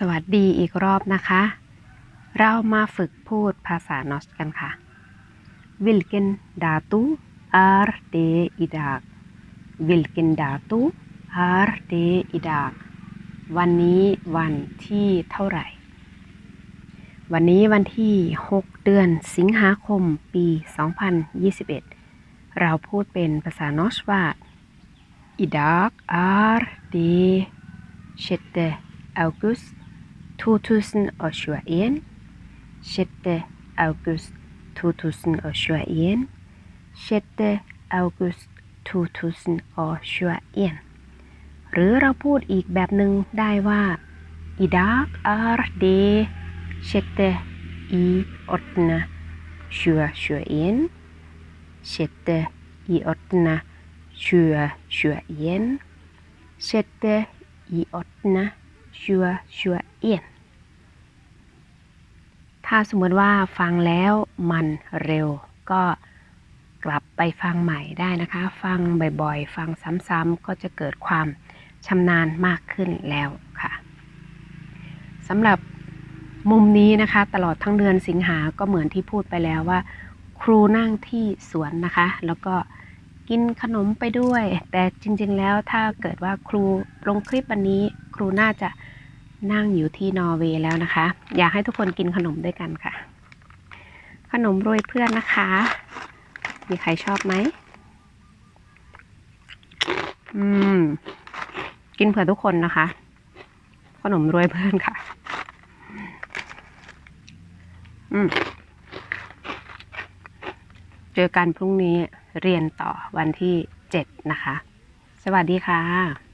สวัสดีอีกรอบนะคะ เรามาฝึกพูดภาษานอสกันค่ะ Vilken dato är det idag Vilken dato är det idag วันนี้วันที่เท่าไหร่ วันนี้วันที่ 6 เดือนสิงหาคมปี 2021 เราพูดเป็นภาษานอสว่า Idag är det 6 august 2021 6 august 2021 6 august 2021หรือเราพูดอีกแบบหนึ่งได้ว่า Idag är det 6 i 8 2021 6 i 8 2021 6 i ordna 8 2021ถ้าสมมติว่าฟังแล้วมันเร็วก็กลับไปฟังใหม่ได้นะคะ ฟังบ่อยๆ ฟังซ้ำๆก็จะเกิดความชำนาญมากขึ้นแล้วค่ะสำหรับมุมนี้นะคะ ตลอดทั้งเดือนสิงหาก็เหมือนที่พูดไปแล้วว่า ครูนั่งที่สวนนะคะ แล้วก็กินขนมไปด้วย แต่จริงๆแล้วถ้าเกิดว่าครูลงคลิปวันนี้ ครูน่าจะนั่งอยู่ที่นอร์เวย์แล้วนะคะ อยากให้ทุกคนกินขนมด้วยกันค่ะ ขนมโรยเพื่อนนะคะ มีใครชอบไหมอืม กินเผื่อทุกคนนะคะ ขนมโรยเพื่อนค่ะ อืม เจอกันพรุ่งนี้เรียนต่อวันที่7นะคะ สวัสดีค่ะ